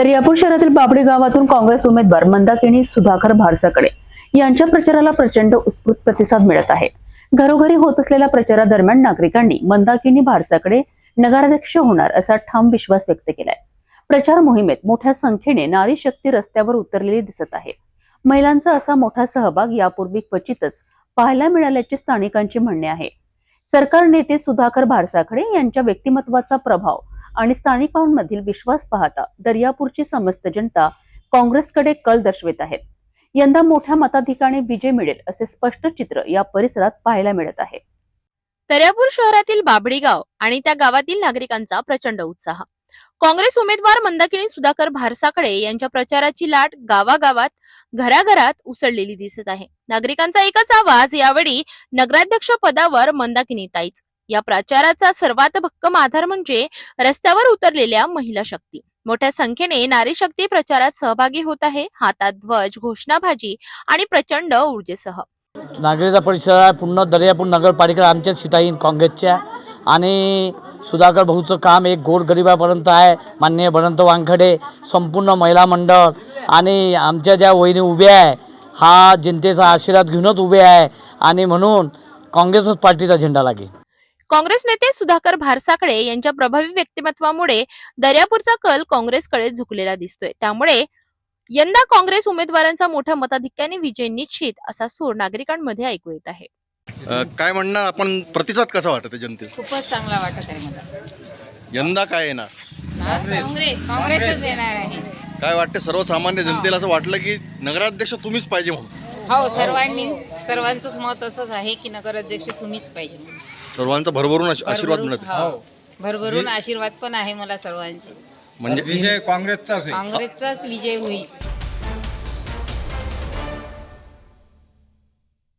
दर्यापूर शहरातील बाबडी गावातून काँग्रेस उमेदवार मंदाकिणी सुधाकर भारसाकडे यांच्या प्रचाराला प्रचंड उत्स्फूर्त प्रतिसाद मिळत आहे. घरोघरी होत असलेल्या प्रचारादरम्यान नागरिकांनी मंदाकिनी भारसाकडे नगराध्यक्ष होणार असा ठाम विश्वास व्यक्त केलाय. प्रचार मोहिमेत मोठ्या संख्येने नारी शक्ती रस्त्यावर उतरलेली दिसत आहे. महिलांचा असा मोठा सहभाग यापूर्वी क्वचितच पाहायला मिळाल्याचे स्थानिकांचे म्हणणे आहे. सरकार नेते सुधाकर भारसाखडे यांच्या व्यक्तिमत्वाचा प्रभाव आणि स्थानिकांमधील विश्वास पाहता दर्यापूरची समस्त जनता काँग्रेसकडे कल दर्शवित आहेत. यंदा मोठ्या मताधिकाने विजय मिळेल असे स्पष्ट चित्र या परिसरात पाहायला मिळत आहे. दर्यापूर शहरातील बाबडीगाव आणि त्या गावातील नागरिकांचा प्रचंड उत्साह. काँग्रेस उमेदवार मंदाकिनी सुधाकर भारसाकडे यांच्या प्रचाराची लाट गावागावात घराघरात उसळलेली दिसत आहे. नागरिकांचा एकच आवाज यावेळी नगराध्यक्ष पदावर मंदाकिनी ताईच. या प्रचाराचा सर्वात भक्कम आधार म्हणजे रस्त्यावर उतरलेल्या महिला शक्ती. मोठ्या संख्येने नारी शक्ती प्रचारात सहभागी होत आहे. हातात ध्वज घोषणाबाजी आणि प्रचंड ऊर्जेसह. नागरीचा परिसर पूर्ण दर्यापूर नगरपालिका आमच्याच सीट येईल काँग्रेसच्या आणि सुधाकर भाऊचं काम एक गोरगरिबापर्यंत आहे माननीय भरंत वानखडे संपूर्ण महिला मंडळ आणि आमच्या ज्या वहिनी उभ्या आहे हा जनतेचा आशीर्वाद घेऊनच उभे आहे आणि म्हणून काँग्रेसच पार्टीचा झेंडा लागेल. काँग्रेस नेते सुधाकर भारसाकडे यांच्या प्रभावी व्यक्तिमत्वामुळे दर्यापूरचा कल काँग्रेसकडे झुकलेला दिसतोय. त्यामुळे यंदा काँग्रेस उमेदवारांचा मोठ्या मताधिक्याने विजय निश्चित असा सूर नागरिकांमध्ये ऐकू येत आहे. अ, काय म्हणणार? आपण प्रतिसाद कसा वाटत जनतेत खूपच चांगला वाटत आहे मला. यंदा काय येणार? हा, काँग्रेस काँग्रेसच येणार आहे. काय वाटते सर्वसामान्य जनतेला असं वाटलं की नगराध्यक्ष तुम्हीच पाहिजे म्हणून. हो सर्वांनी सर्वांचंच मत असंच आहे की नगराध्यक्ष तुम्हीच पाहिजे. सर्वांचा भरभरून आश- आशीर्वाद भरभरून- मिळत हो. भरभरून आशीर्वाद पण आहे मला सर्वांचे. म्हणजे विजय काँग्रेसचाच आहे. काँग्रेसचाच विजय होईल.